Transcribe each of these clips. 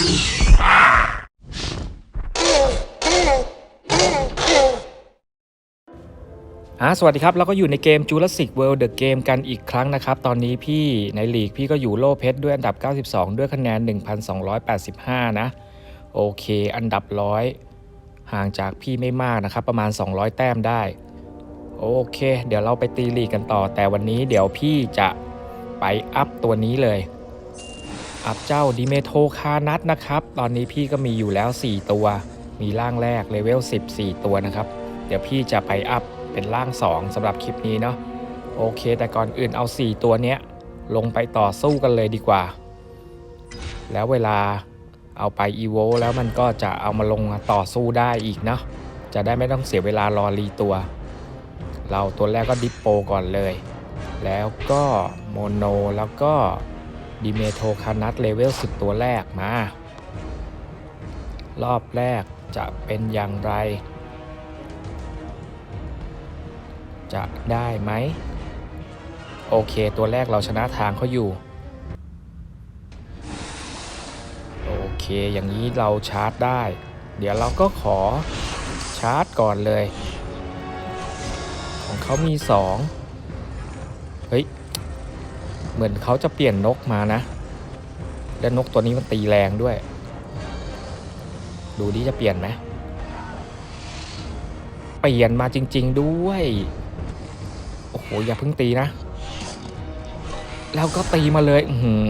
อ่าสวัสดีครับ เราก็อยู่ในเกม Jurassic World The Game กันอีกครั้งนะครับ ตอนนี้พี่ในลีกพี่ก็อยู่โล่เพชรด้วยอันดับ 92 ด้วยคะแนน 1,285 นะ โอเค อันดับ 100 ห่างจากพี่ไม่มากนะครับ ประมาณ 200 แต้มได้ โอเค เดี๋ยวเราไปตีลีกกันต่อ แต่วันนี้เดี๋ยวพี่จะไปอัพตัวนี้เลย อัพเจ้าดิเมโทคานัทนะครับ ตอนนี้พี่ก็มีอยู่แล้ว 4 ตัว มีร่างแรกเลเวล14 ตัวนะครับ เดี๋ยวพี่จะไปอัพเป็นร่าง 2สำหรับคลิปนี้เนาะโอเค แต่ก่อนอื่นเอา 4 ตัวเนี้ยลงไปต่อสู้กันเลยดีกว่า แล้วเวลาเอาไปอีโวแล้วมันก็จะเอามาลงต่อสู้ได้อีกเนาะจะได้ไม่ต้องเสียเวลารอรีตัว เราตัวแรกก็ดิปโปก่อนเลย แล้วก็โมโนแล้วก็ ดิเมโทคานัทเลเวล 10 ตัวแรกมา รอบแรกจะเป็นอย่างไร จะได้ไหม โอเค ตัวแรกเราชนะทางเขาอยู่ โอเค อย่างนี้เราชาร์จได้ เดี๋ยวเราก็ขอชาร์จก่อนเลย ของเขามีสองเฮ้ย เหมือนเขาจะเปลี่ยนนกมานะ และนกตัวนี้มันตีแรงด้วย ดูดิจะเปลี่ยนไหมเปลี่ยนมาจริง ๆด้วย โอ้โหอย่าเพิ่งตีนะ แล้วก็ตีมาเลย อือหือ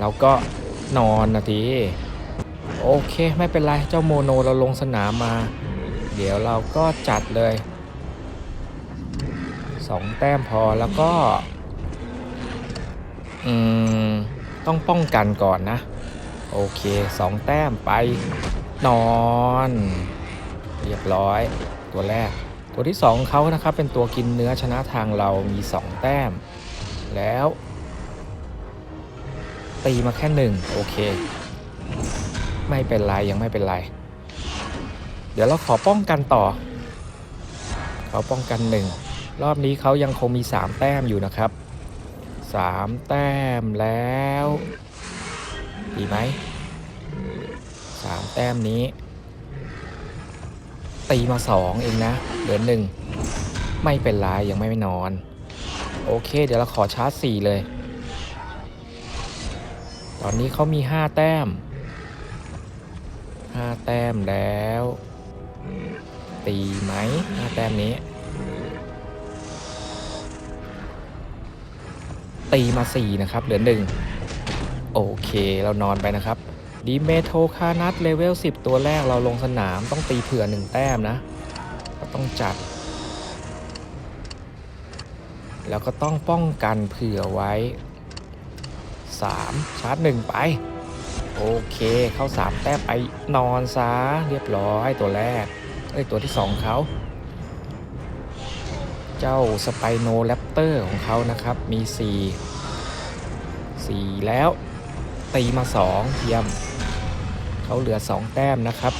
เราก็นอนนะทีโอเคไม่เป็นไร เจ้าโมโนเราลงสนามมา เดี๋ยวเราก็จัดเลยสองแต้มพอแล้วก็ อืม ต้องป้องกันก่อนนะ โอเคสองแต้มไป นอน เรียบร้อย ตัวแรก ตัวที่2ของเขานะครับ เป็นตัวกินเนื้อชนะทางเรามี2แต้ม แล้ว ตีมาแค่หนึ่งโอเค ไม่เป็นไร ยังไม่เป็นไร เดี๋ยวเราขอป้องกันต่อ เขาป้องกันหนึ่งรอบนี้เขายังคงมี 3 แต้มอยู่นะครับ 3แต้มแล้ว ดีไหมสามแต้มนี้ ตีมาสองเองนะ เหลือหนึ่งไม่เป็นไรยังไม่ไม่นอน โอเค เดี๋ยวเราขอชาร์จสี่เลย ตอนนี้เขามีห้าแต้มห้าแต้มแล้ว ตีไหมห้าแต้มนี้ ตีมาสี่นะครับ เหลือหนึ่งโอเคเรานอนไปนะครับ ดีเมโทคานัทเลเวล 10 ตัวแรกเราลงสนามต้องตีเผื่อหนึ่งแต้มนะก็ต้องจัด แล้วก็ต้องป้องกันเผื่อไว้ 3 ชาร์จ 1 ไป โอเคเข้า 3 แต้มไปนอนซะเรียบร้อยตัวแรกเอ้ยตัวที่ 2เขา เจ้าสไปโนแรปเตอร์ของเขานะครับ มี 4 4 แล้ว ตีมา 2 เยี่ยม เขาเหลือ 2 แต้มนะครับ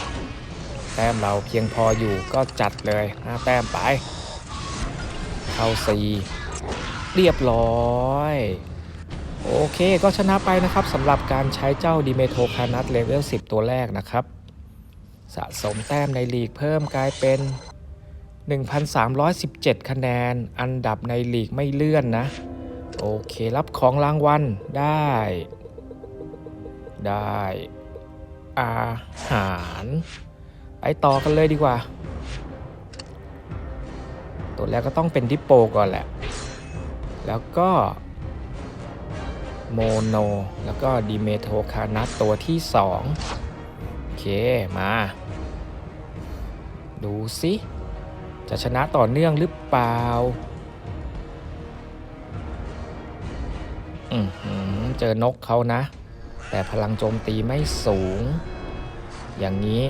แต้มเราเพียงพออยู่ก็จัดเลย5แต้มไป เข้า 4 เรียบร้อยโอเคก็ชนะไปนะครับสำหรับการใช้เจ้าดิเมโทคานัทเลเวล 10 ตัวแรกนะครับ สะสมแต้มในลีกเพิ่มกลายเป็น 1,317 คะแนน อันดับในลีกไม่เลื่อนนะ โอเครับของรางวัลได้ ได้ อาหาร ไปต่อกันเลยดีกว่า ตัวแรกก็ต้องเป็นดิปโปก่อนแหละ แล้วก็โมโน แล้วก็ดิเมโทคานัสตัวที่ 2 โอเค มา ดูสิ จะชนะต่อเนื่องหรือเปล่าอือหือเจอนกเขานะ แต่พลังโจมตีไม่สูง อย่างนี้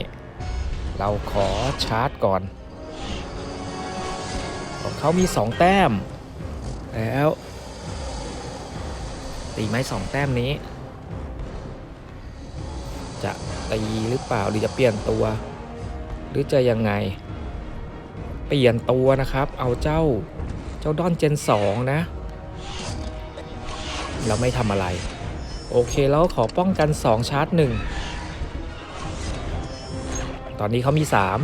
เราขอชาร์จก่อน ของเขามี 2 แต้ม แล้ว ตีไหมสองแต้มนี้ จะตีหรือเปล่าหรือจะเปลี่ยนตัว หรือจะยังไง เปลี่ยนตัวนะครับ เอาเจ้าเจ้าดอนเจน 2 นะ เราไม่ทำอะไร โอเคแล้วขอป้องกัน 2 ชาร์จ 1 ตอนนี้เขามีสาม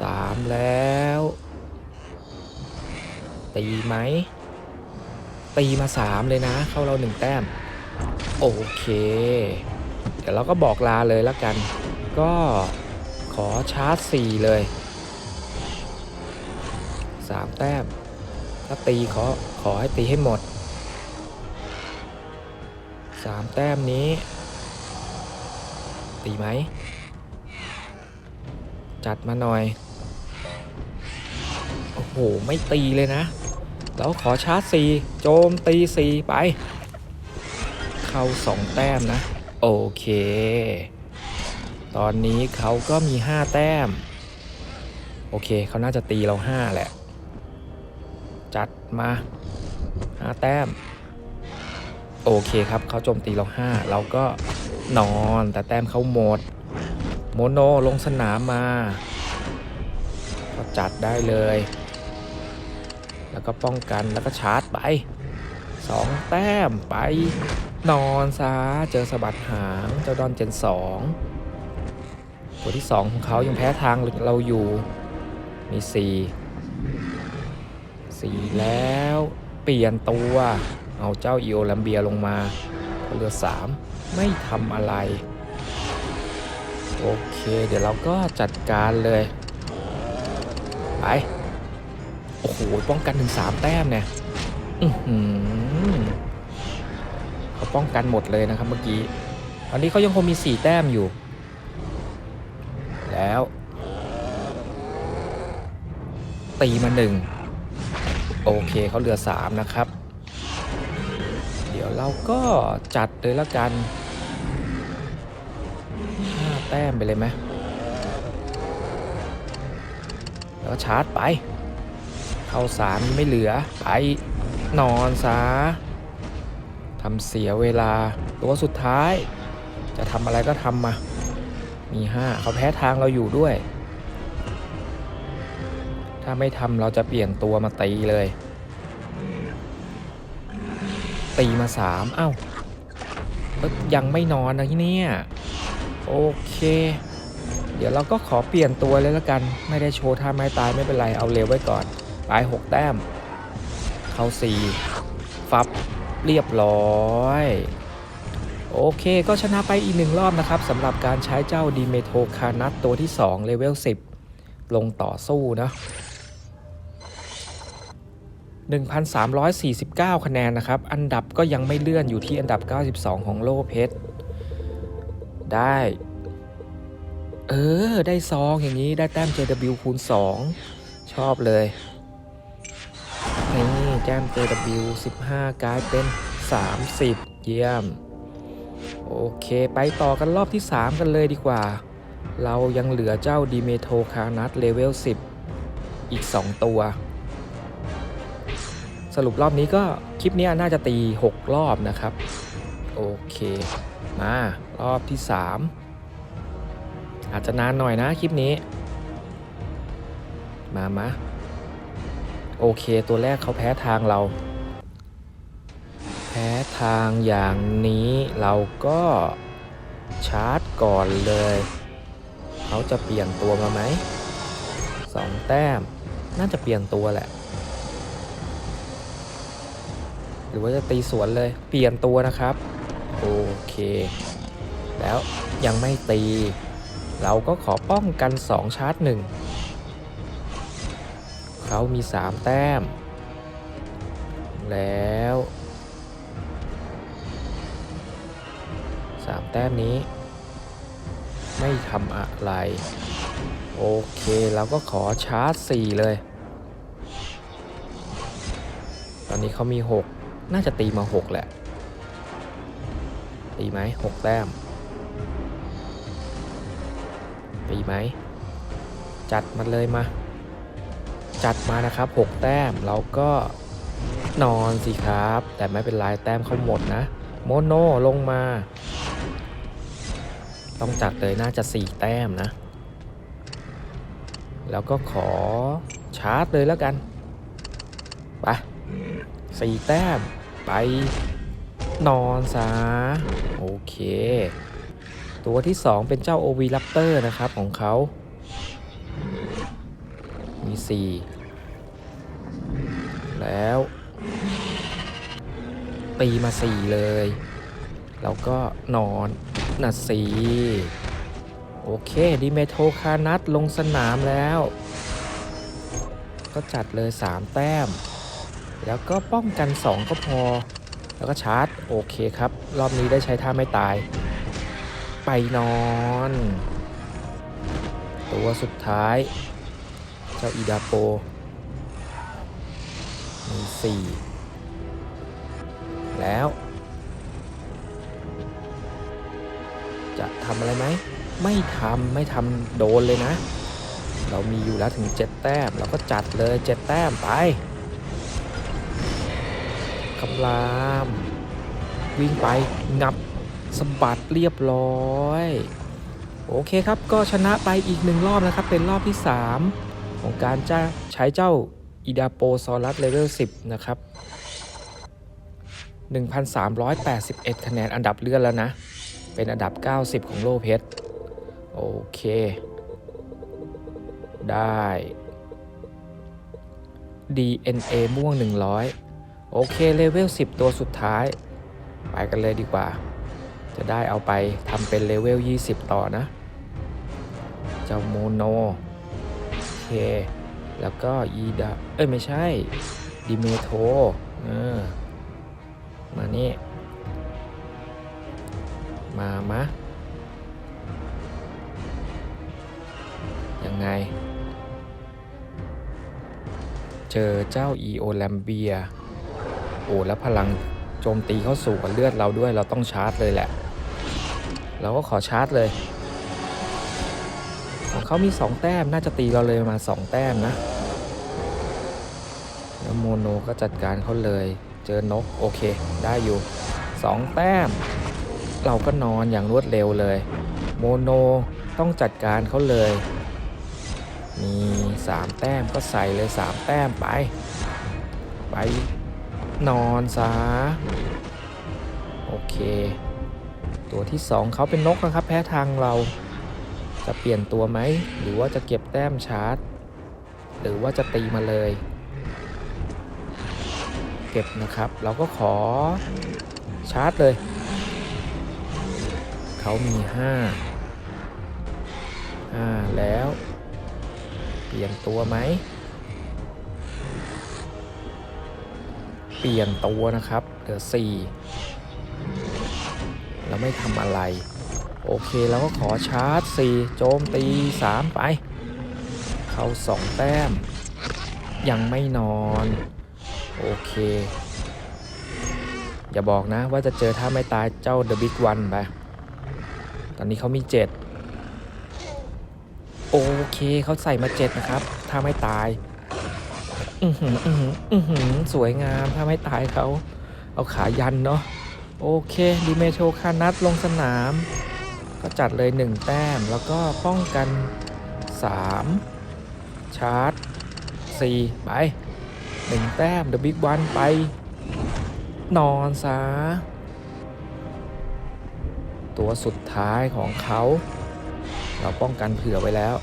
สามแล้ว ตีไหม ตีมาสามเลยนะ เข้าเราหนึ่งแต้ม โอเค เดี๋ยวเราก็บอกลาเลยแล้วกัน ก็ขอชาร์จสี่เลย สามแต้ม ถ้าตีขอขอให้ตีให้หมดสามแต้มนี้ ตีไหม จัดมาหน่อย โอ้โห ไม่ตีเลยนะ แล้วขอชาร์จสี่โจมตีสี่ไป เข้าสองแต้มนะ โอเค ตอนนี้เขาก็มี 5 แต้มโอเค เขาน่าจะตีเรา 5 แหละ จัดมา5แต้ม โอเคครับเขาโจมตีเรา5เราก็นอนแต่แต้มเขาหมด โมโนลงสนามมา ก็จัดได้เลย แล้วก็ป้องกันแล้วก็ชาร์จไป2แต้มไปนอนซะเจอสะบัดหางเจ้าดอนเจนสองตัวที่2ของเขายังแพ้ทางเราอยู่มี4 4แล้วเปลี่ยนตัว เอาเจ้าอีโอลัมเบียลงมาเหลือ 3 ไม่ทำอะไร โอเค เดี๋ยวเราก็จัดการเลย ไป โอ้โห ป้องกันถึง 3 แต้มเนี่ยอือหือเขาป้องกันหมดเลยนะครับเมื่อกี้ ตอนนี้เขายังคงมี 4 แต้มอยู่ แล้ว ตีมาหนึ่ง โอเคเขาเหลือ 3 นะครับ เดี๋ยวเราก็จัดเลยละกัน 5 แต้มไปเลยไหมแล้วก็ชาร์จไป เข้าสามไม่เหลือ ไปนอนซะทำเสียเวลา ตัวสุดท้าย จะทำอะไรก็ทำมา มี 5 เขาแพ้ทางเราอยู่ด้วย ถ้าไม่ทำเราจะเปลี่ยนตัวมาตีเลย ตีมา3เอ้าเอ้ยยังไม่นอนนะที่นี่โอเค เดี๋ยวเราก็ขอเปลี่ยนตัวเลยละกัน ไม่ได้โชว์ท่าไม้ตายไม่เป็นไร เอาเร็วไว้ก่อนไปหกแต้ม เข้าสี่ฟับเรียบร้อยโอเคก็ชนะไปอีกหนึ่งรอบนะครับสำหรับการใช้เจ้าดีเมโทคานัตตัวที่2เลเวล10 ลงต่อสู้นะ 1,349 คะแนนนะครับ อันดับก็ยังไม่เลื่อนอยู่ที่อันดับ 92 ของโลเพชร ได้ เออ ได้ซองอย่างนี้ได้แต้ม JW คูณ 2 ชอบเลย นี่แต้ม JW 15 กลายเป็น 30 เยี่ยม โอเค ไปต่อกันรอบที่ 3 กันเลยดีกว่า เรายังเหลือเจ้าดีเมโทคานัตเลเวล 10 อีก 2 ตัว สรุปรอบนี้ก็คลิปนี้น่าจะตี 6 รอบนะครับ โอเค มารอบที่ 3 อาจจะนานหน่อยนะคลิปนี้ มามาโอเค ตัวแรกเขาแพ้ทางเรา แพ้ทางอย่างนี้เราก็ชาร์จก่อนเลย เขาจะเปลี่ยนตัวมาไหมสองแต้ม น่าจะเปลี่ยนตัวแหละ รือว่าจะตีสวนเลยเปลี่ยนตัวนะครับ โอเค แล้วยังไม่ตี เราก็ขอป้องกัน 2 ชาร์จ1เขามี 3 แต้ม แล้ว 3 แต้มนี้ ไม่ทำอะไร โอเคเราก็ขอชาร์จ 4 เลย ตอนนี้เขามี 6 น่าจะตีมา6แหละ ตีไหม6แต้ม ตีไหม จัดมันเลยมา จัดมานะครับ6แต้มเราก็นอนสิครับ แต่ไม่เป็นไรแต้มเขาหมดนะ โมโนลงมา ต้องจัดเลยน่าจะ4แต้มนะ แล้วก็ขอชาร์จเลยแล้วกัน ไป สี่แต้ม ไป นอนซะโอเค ตัวที่ 2 เป็นเจ้า OV Raptor นะครับของเขา มี 4 แล้ว ตีมา 4 เลย แล้วก็นอนน่ะสีโอเค ดิเมโทคานัทลงสนามแล้ว ก็จัดเลย 3 แต้ม แล้วก็ป้องกัน 2 ก็พอ แล้วก็ชาร์จ โอเคครับ รอบนี้ได้ใช้ท่าไม่ตาย ไปนอน ตัวสุดท้าย เจ้าอีดาโปมีสี่แล้ว จะทำอะไรไหม ไม่ทำไม่ทำโดนเลยนะ เรามีอยู่แล้วถึง 7 แต้ม เราก็จัดเลย 7 แต้มไป คำราม วิ่งไปงับสะบัดเรียบร้อย โอเคครับก็ชนะไปอีกหนึ่งรอบนะครับ เป็นรอบที่ 3 ของการจะใช้เจ้าอีดาโปซอรัสเลเวล 10 นะครับ 1,381 คะแนนอันดับเลื่อนแล้วนะ เป็นอันดับ 90 ของโลเพชรโอเค ได้ DNA ม่วง 100 โอเคเลเวล 10 ตัวสุดท้าย ไปกันเลยดีกว่า จะได้เอาไปทำเป็นเลเวล 20 ต่อนะ เจ้าโมโนโอเค แล้วก็อีดาเอ้ย ไม่ใช่ ดิเมโทเออมานี่ มามะ ยังไง เจอเจ้าอีโอแลมเบีย โอ้แล้วพลังโจมตีเข้าสู่กับเลือดเราด้วยเราต้องชาร์จเลยแหละ เราก็ขอชาร์จเลย ของเขามี 2 แต้มน่าจะตีเราเลยมา 2 แต้มนะ แล้วโมโนก็จัดการเขาเลย เจอนกโอเค ได้อยู่ 2 แต้ม เราก็นอนอย่างรวดเร็วเลย โมโนต้องจัดการเขาเลย มี 3 แต้มก็ใส่เลย 3 แต้มไป ไป นอนซะโอเค ตัวที่ 2เขาเป็นนกนะครับ แพ้ทางเราจะเปลี่ยนตัวไหม หรือว่าจะเก็บแต้มชาร์จ หรือว่าจะตีมาเลย เก็บนะครับ เราก็ขอชาร์จเลย เขามี5 5แล้ว เปลี่ยนตัวไหม ปลี่ยนตัวนะครับ เหลือ4เราไม่ทำอะไร โอเคเราก็ขอชาร์จ 4 โจมตี 3 ไป เข้า 2 แต้ม ยังไม่นอน โอเค อย่าบอกนะว่าจะเจอถ้าไม่ตายเจ้า The Big One ไป ตอนนี้เขามี 7 โอเคเขาใส่มา 7 นะครับ ถ้าไม่ตาย อือหืออือหืออือหือสวยงามถ้าไม่ตายเขาเอาขายันเนาะโอเคดิเมโชคานัทลงสนาม ก็จัดเลย 1 แต้ม แล้วก็ป้องกัน 3 ชาร์จ 4 ไป 1 แต้ม The Big One ไป นอนซะตัวสุดท้ายของเขา เราป้องกันเผื่อไว้แล้ว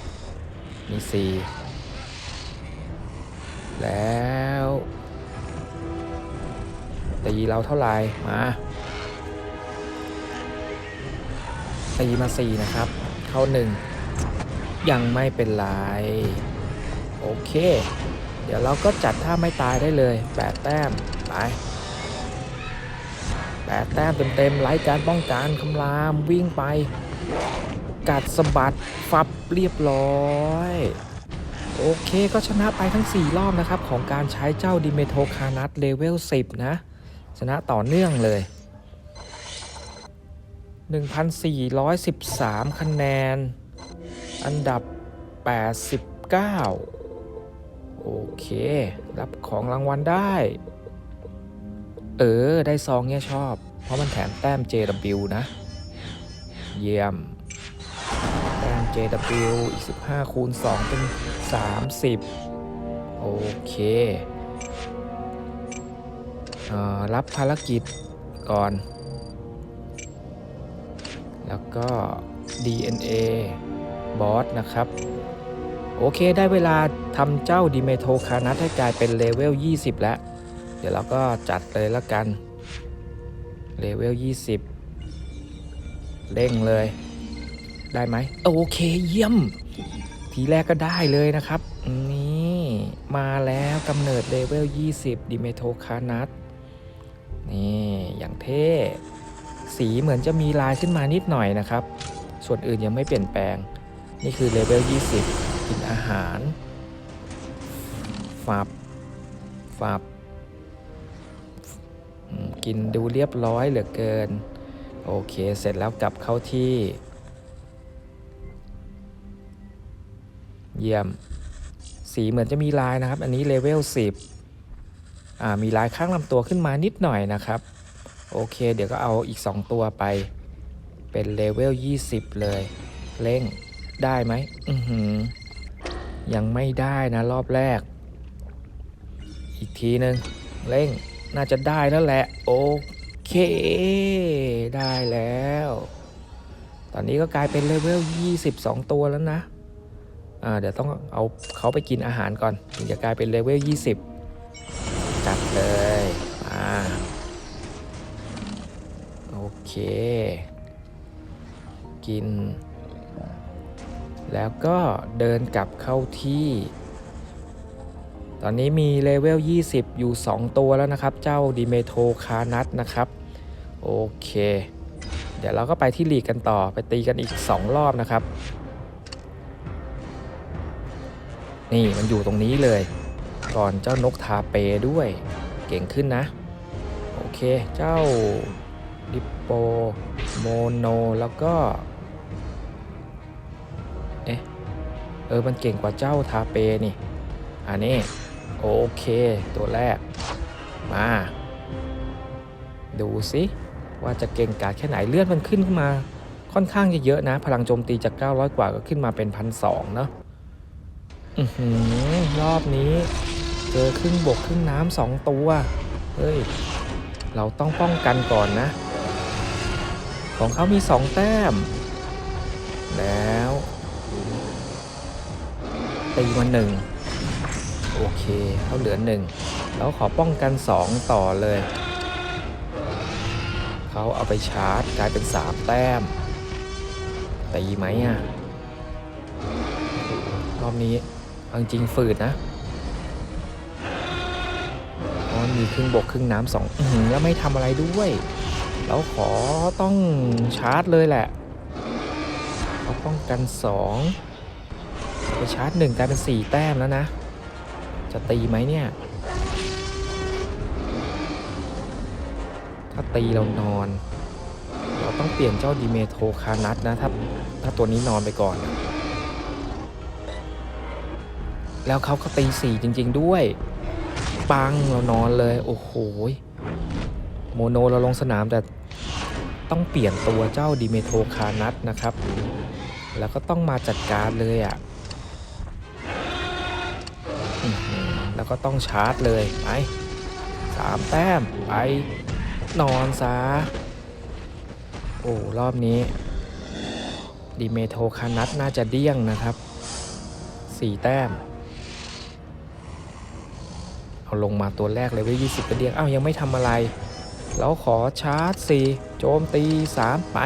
มี 4 แล้ว ตีเราเท่าไหร่ มาตีมา4นะครับ เข้า1ยังไม่เป็นไร โอเค เดี๋ยวเราก็จัดท่าไม่ตายได้เลย8แต้ม ไป8แต้มเต็มๆไร้การป้องกันคำรามวิ่งไป กัดสะบัดฟับเรียบร้อย โอเคก็ชนะไปทั้ง 4 รอบนะครับ ของการใช้เจ้าดิเมโทคานัทเลเวล 10 นะ ชนะต่อเนื่องเลย 1,413 คะแนน อันดับ 89 โอเค รับของรางวัลได้ เออ ได้ซองเนี่ยชอบ เพราะมันแถมแต้ม JW นะ เยี่ยม แต้ม JW อีก 15 คูณ 2 เป็น 30 โอเคเออรับภารกิจก่อน แล้วก็ DNA บอสนะครับ โอเคได้เวลาทำเจ้าดิเมโทคานัทให้กลายเป็นเลเวล 20 แล้ว เดี๋ยวเราก็จัดเลยละกัน เลเวล 20 เร่งเลย ได้ไหม โอเคเยี่ยม ทีแรกก็ได้เลยนะครับ นี่มาแล้วกำเนิดเลเวล 20 ดิเมโทคานัทนี่อย่างเท่ สีเหมือนจะมีลายขึ้นมานิดหน่อยนะครับ ส่วนอื่นยังไม่เปลี่ยนแปลง นี่คือเลเวล 20 กินอาหารฟับฟับกินดูเรียบร้อยเหลือเกิน โอเค เสร็จแล้วกลับเข้าที่ เยี่ยม สีเหมือนจะมีลายนะครับ อันนี้เลเวล10อ่ามีลายข้างลำตัวขึ้นมานิดหน่อยนะครับ โอเค เดี๋ยวก็เอาอีก 2 ตัวไป เป็นเลเวล20 เลย เร่งได้ไหมอือหือยังไม่ได้นะรอบแรก อีกทีหนึ่งเร่งน่าจะได้แล้วแหละ โอเค ได้แล้ว ตอนนี้ก็กลายเป็นเลเวล22 ตัวแล้วนะ เดี๋ยวต้องเอาเขาไปกินอาหารก่อนถึงจะกลายเป็นเลเวล 20 จัดเลยมาโอเค กิน แล้วก็เดินกลับเข้าที่ ตอนนี้มีเลเวล 20 อยู่ 2 ตัวแล้วนะครับ เจ้าดิเมโทคานัทนะครับ โอเค เดี๋ยวเราก็ไปที่ลีกกันต่อไปตีกันอีก 2 รอบนะครับ นี่มันอยู่ตรงนี้เลย ก่อนเจ้านกทาเปด้วย เก่งขึ้นนะ โอเคเจ้าดิปโปโมโนแล้วก็ เอ๊ะ เออ มันเก่งกว่าเจ้าทาเปนี่ อันนี้ โอเค ตัวแรก มา ดูสิว่าจะเก่งกาจแค่ไหนเลือดมันขึ้นขึ้นมา ค่อนข้างจะเยอะนะ พลังโจมตีจาก 900 กว่าก็ขึ้นมาเป็นพันสเนาะ อือรอบนี้ เจอครึ่งบกครึ่งน้ำสองตัว เฮ้ย เราต้องป้องกันก่อนนะ ของเขามี2แต้ม แล้ว ตีมาหนึ่งโอเคเขาเหลือหนึ่งแล้วขอป้องกัน2ต่อเลย เขาเอาไปชาร์จกลายเป็น3แต้ม ตีไหมอะรอบนี้ เอาจริงฝืดนะมันมีครึ่งบกครึ่งน้ำสองอือแล้วไม่ทำอะไรด้วยเราขอต้องชาร์จเลยแหละเขาป้องกัน2ไปชาร์จหนึ่งกลายเป็น4แต้มแล้วนะ จะตีไหมเนี่ย ถ้าตีเรานอน เราต้องเปลี่ยนเจ้าดิเมโทคานัทนะ ถ้าถ้าตัวนี้นอนไปก่อนนะ แล้วเขาก็ตีสี่จริง ๆ ด้วยปังเรานอนเลย โอ้โหโมโนเราลงสนามแต่ต้องเปลี่ยนตัวเจ้าดิเมโทคานัทนะครับ แล้วก็ต้องมาจัดการเลยอะ่ะแล้วก็ต้องชาร์จเลยไปสามแต้มไปนอนซะโอ้รอบนี้ดิเมโทคานัทน่าจะเดี้ยงนะครับสี่แต้ม เอาลงมาตัวแรกเลยเว้ยยี่สิบกระเดียงอ้าวยังไม่ทำอะไร เราขอชาร์จสี่โจมตีสามไป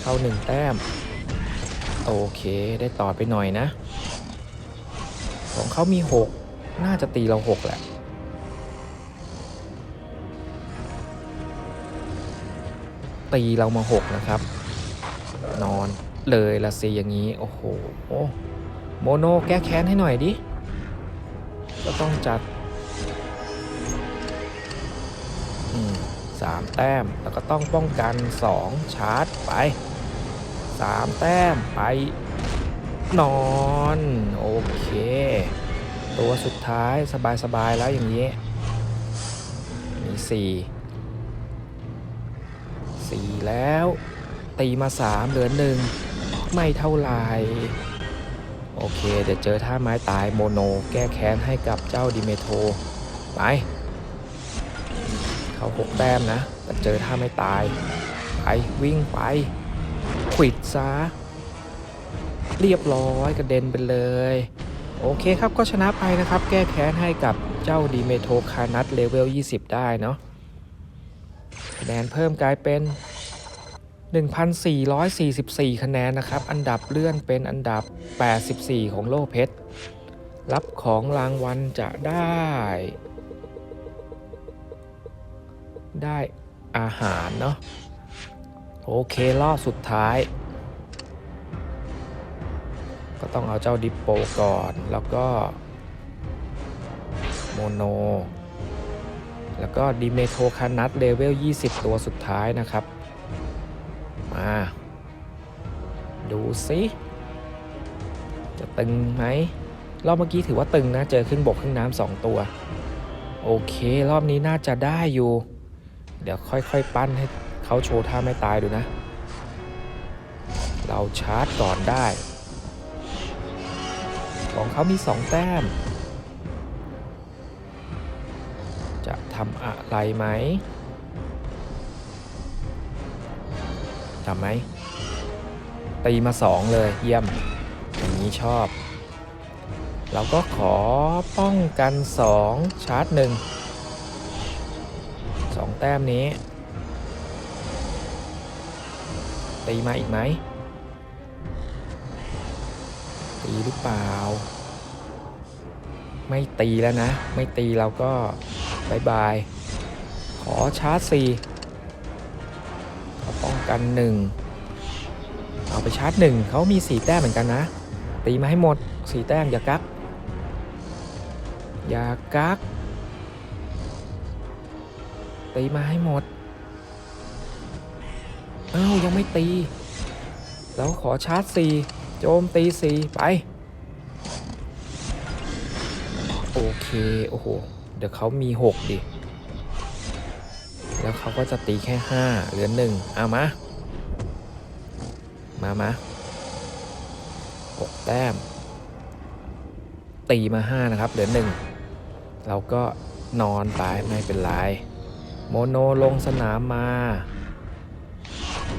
เข้าหนึ่งแต้ม โอเคได้ต่อไปหน่อยนะ ของเขามี 6 น่าจะตีเรา 6 แหละตีเรามา 6 นะครับ นอนเลยละสิอย่างนี้ โอ้โหโมโนแก้แค้นให้หน่อยดิ ก็ต้องจัดสามแต้ม แล้วก็ต้องป้องกัน 2 ชาร์จไป 3 แต้มไป นอน โอเค ตัวสุดท้ายสบาย ๆ แล้วอย่างนี้ มีสี่สี่แล้ว ตีมาสามเหลือหนึ่งไม่เท่าไหร่ โอเค เดี๋ยวเจอท่าไม้ตายโมโน แก้แค้นให้กับเจ้าดิเมโท ไป เขาหกแต้มนะ แต่เจอท่าไม่ตาย ไป วิ่งไปควิดซะ เรียบร้อยกระเด็นไปเลย โอเคครับก็ชนะไปนะครับ แก้แค้นให้กับเจ้าดีเมโทคานัทเลเวล 20 ได้เนาะคะแนนเพิ่มกลายเป็น 1,444 คะแนนนะครับ อันดับเลื่อนเป็นอันดับ 84 ของโลกเพชร รับของรางวัลจะได้ ได้อาหารเนาะ โอเครอบสุดท้าย ก็ต้องเอาเจ้าดิปโปก่อน แล้วก็ โมโน แล้วก็ดิเมโทคานัทเลเวล 20 ตัวสุดท้ายนะครับ มา ดูสิจะตึงไหมรอบเมื่อกี้ถือว่าตึงนะ เจอครึ่งบกครึ่งน้ำสองตัว โอเค รอบนี้น่าจะได้อยู่ เดี๋ยวค่อยๆ ปั้นให้เขาโชว์ท่าไม่ตายดูนะ เราชาร์จก่อนได้ ของเขามี2แต้ม จะทำอะไรไหม ทำไหมตีมา 2 เลยเยี่ยม อย่างนี้ชอบ เราก็ขอป้องกัน 2 ชาร์จ 1 2 แต้มนี้ ตีมาอีกไหม ตีหรือเปล่า ไม่ตีแล้วนะ ไม่ตีเราก็บายบาย ขอชาร์จสี่ ป้องกันหนึ่งเอาไปชาร์จหนึ่งเขามีสีแต้มเหมือนกันนะ ตีมาให้หมดสีแต้มอย่ากักอย่ากักตีมาให้หมดอ้าวยังไม่ตี แล้วขอชาร์จสี่โจมตีสี่ไป โอเค โอ้โห เดี๋ยวเขามี6ดิ แล้วเขาก็จะตีแค่ 5 เหลือหนึ่งเอามา มามา6แต้ม ตีมา 5 นะครับ เหลือหนึ่งเราก็นอนไปไม่เป็นไร โมโนลงสนามมา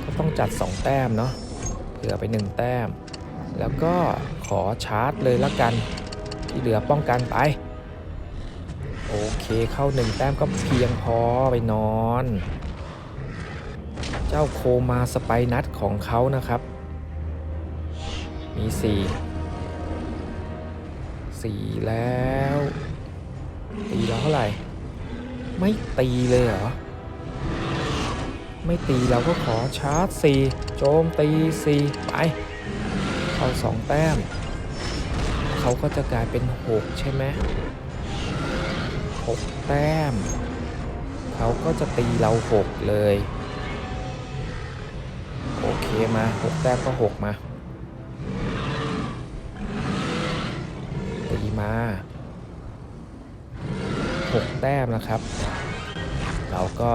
ก็ต้องจัด 2 แต้มเนาะเหลือไป 1 แต้ม แล้วก็ขอชาร์จเลยละกัน ที่เหลือป้องกันไป เคเข้า1แต้มก็เพียงพอไปนอน เจ้าโคมาสไปนัทของเขานะครับ มี4 4แล้ว ตีแล้วเท่าไหร่ ไม่ตีเลยเหรอ ไม่ตีเราก็ขอชาร์จ4โจมตี4ไป เข้า2แต้ม เขาก็จะกลายเป็น6ใช่ไหม 6 แต้ม เขาก็จะตีเรา 6 เลย โอเคมา 6 แต้มก็ 6 มา ตีมา 6 แต้มนะครับ เราก็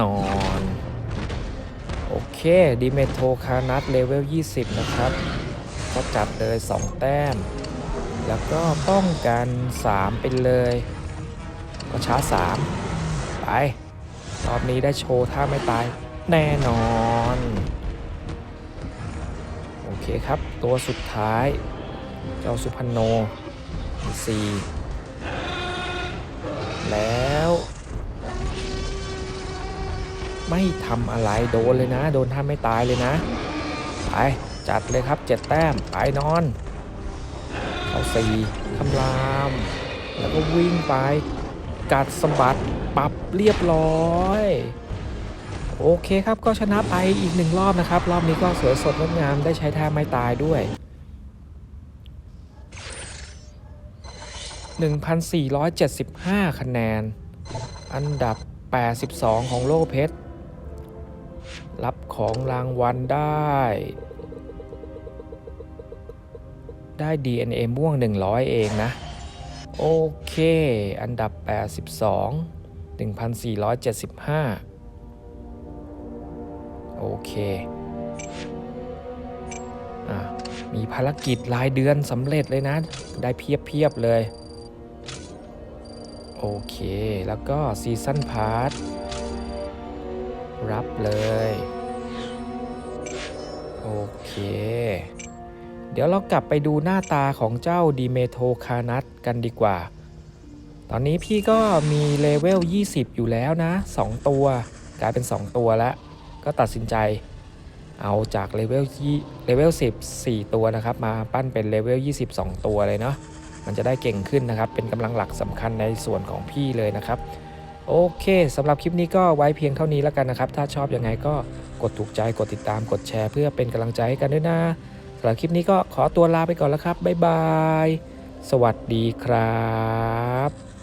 นอน โอเค ดิเมโทคานัทเลเวล 20 นะครับ ก็จัดเลย 2 แต้มแล้วก็ป้องกัน3ไปเลย ก็ช้า3ไป รอบนี้ได้โชว์ถ้าไม่ตายแน่นอน โอเคครับ ตัวสุดท้าย เจ้าสุพรรณโนมี4แล้ว ไม่ทำอะไรโดนเลยนะ โดนท่าไม่ตายเลยนะ ไป จัดเลยครับ7แต้ม ไปนอน เข้าสี่คำราม แล้วก็วิ่งไป กัดสะบัดปรับเรียบร้อย โอเคครับก็ชนะไปอีกหนึ่งรอบนะครับ รอบนี้ก็สวยสดงดงามได้ใช้ท่าไม่ตายด้วย 1,475 คะแนน อันดับ 82 ของโลกเพชร รับของรางวัลได้ ได้ DNA ม่วง 100 เองนะ โอเค อันดับ 82 1,475 โอเค อะ มีภารกิจรายเดือนสำเร็จเลยนะ ได้เพียบเพียบเลย โอเค แล้วก็ซีซั่นพาร์ทรับเลย โอเค เดี๋ยวเรากลับไปดูหน้าตาของเจ้าดีเมโทคานัสกันดีกว่า ตอนนี้พี่ก็มีเลเวล 20 อยู่แล้วนะ 2 ตัว กลายเป็น 2 ตัวแล้ว ก็ตัดสินใจเอาจากเลเวลยี่เลเวล10 4 ตัวนะครับ มาปั้นเป็นเลเวล22 ตัวเลยเนาะมันจะได้เก่งขึ้นนะครับ เป็นกำลังหลักสำคัญในส่วนของพี่เลยนะครับ โอเคสำหรับคลิปนี้ก็ไว้เพียงเท่านี้แล้วกันนะครับ ถ้าชอบอยังไงก็กดถูกใจกดติดตามกดแชร์ เพื่อเป็นกำลังใจให้กันด้วยนะ หรับคลิปนี้ก็ขอตัวลาไปก่อนแล้วครับ บ๊ายบาย สวัสดีครับ